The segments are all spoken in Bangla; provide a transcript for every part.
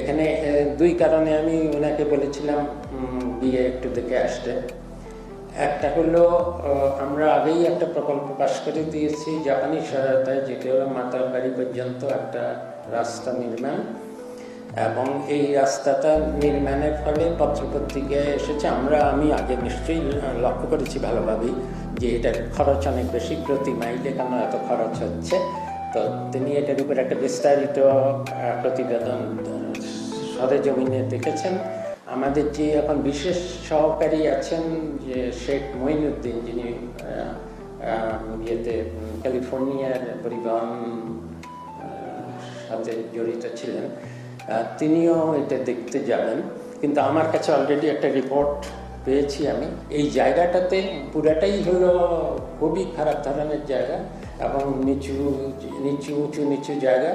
এখানে দুই কারণে আমি ওনাকে বলেছিলাম বিয়ে একটু দেখে আসতে। একটা হলো আমরা আগেই একটা প্রকল্প পাশ করে দিয়েছি জাপানি সহায়তায় যেটি হলো মাতার বাড়ি পর্যন্ত একটা রাস্তা নির্মাণ। এবং এই রাস্তাটা নির্মাণের ফলে পত্রপত্রিকায় এসেছে। আমরা, আমি আগে নিশ্চয়ই লক্ষ্য করেছি ভালোভাবেই যে এটার খরচ অনেক বেশি, প্রতি মাইলে কেন এত খরচ হচ্ছে। তো তিনি এটার উপর একটা বিস্তারিত প্রতিবেদন সরেজমিনে দেখেছেন। আমাদের যে এখন বিশেষ সহকারী আছেন যে শেখ মঈনুদ্দিন, যিনি ইয়েতে ক্যালিফোর্নিয়ার পরিবহন সাথে জড়িত ছিলেন তিনিও এটা দেখতে যাবেন। কিন্তু আমার কাছে অলরেডি একটা রিপোর্ট পেয়েছি আমি। এই জায়গাটাতে পুরাটাই হলো খুবই খারাপ ধরনের জায়গা এবং নিচু নিচু উঁচু নিচু জায়গা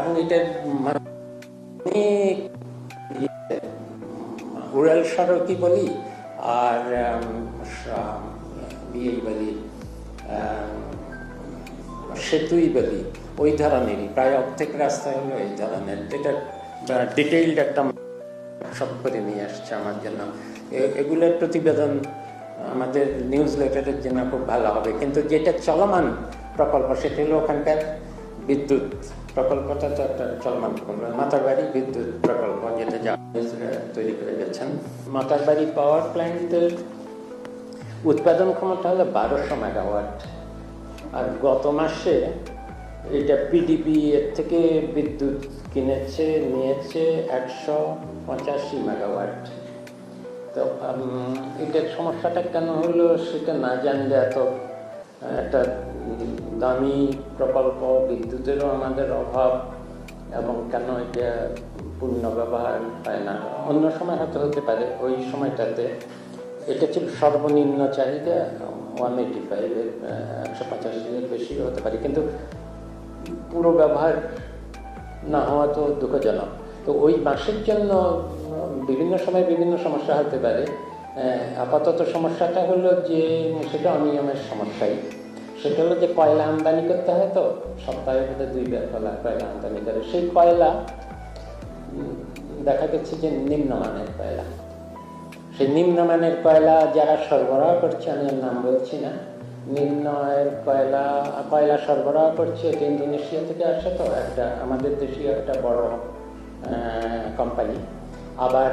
এবং এটার মানে অনেক ইয়ে, উড়াল সড়কই বলি আর স- বলি সেতুই বলি ওই ধরনেরই। প্রায় অর্ধেক রাস্তা হলো এই ধরনের। এটা ডিটেইলড একটা সব করে নিয়ে আসছে আমার জন্য। এগুলোর প্রতিবেদন আমাদের নিউজ লেটারের জন্য খুব ভালো হবে। কিন্তু যেটা চলমান প্রকল্প, সেটা হলো ওখানকার বিদ্যুৎ প্রকল্পটা তো একটা চলমান প্রকল্প। মাতারবাড়ি বিদ্যুৎ প্রকল্প যেটা যা তৈরি করে গেছেন। মাতারবাড়ি পাওয়ার প্ল্যান্টের উৎপাদন ক্ষমতা হলো বারোশো মেগাওয়াট আর গত মাসে এটা পিডিপি এর থেকে বিদ্যুৎ কিনেছে, নিয়েছে একশো পঁচাশি মেগাওয়াট। তো এটার সমস্যাটা কেন হলো সেটা না জানলে এত, একটা দামি প্রকল্প, বিদ্যুতেরও আমাদের অভাব এবং কেন এটা পূর্ণ ব্যবহার হয় না? অন্য সময় হয়তো হতে পারে, ওই সময়টাতে। এটা ছিল সর্বনিম্ন চাহিদা ওয়ান এইটি ফাইভের একশো পঁচাশির বেশি হতে পারে। কিন্তু পুরো ব্যবহার না হওয়া তো দুঃখজনক। তো ওই মাসের জন্য, বিভিন্ন সময় বিভিন্ন সমস্যা হতে পারে। আপাতত সমস্যাটা হলো যে, সেটা অনিয়মের সমস্যাই। সেটা হলো যে, কয়লা আমদানি করতে হয় তো, সপ্তাহে বোধহয় দুই বার কয়লা কয়লা আমদানি করে। সেই কয়লা দেখা গেছে যে নিম্নমানের কয়লা। সেই নিম্নমানের কয়লা যারা সরবরাহ করছে, আমি নাম বলছি না। নিম্নের কয়লা কয়লা সরবরাহ করছে, এটা ইন্দোনেশিয়া থেকে আসে তো একটা আমাদের দেশীয় একটা বড় কোম্পানি আবার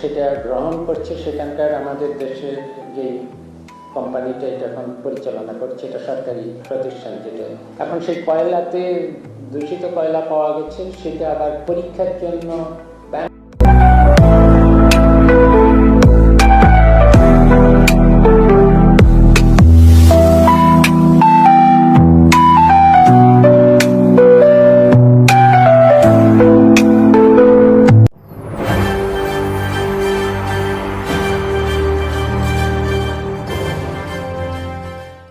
সেটা গ্রহণ করছে সেখানকার আমাদের দেশের যে কোম্পানিটা এটা এখন পরিচালনা করছে, এটা সরকারি প্রতিষ্ঠান যেটা। এখন সেই কয়লাতে দূষিত কয়লা পাওয়া গেছে, সেটা আবার পরীক্ষার জন্য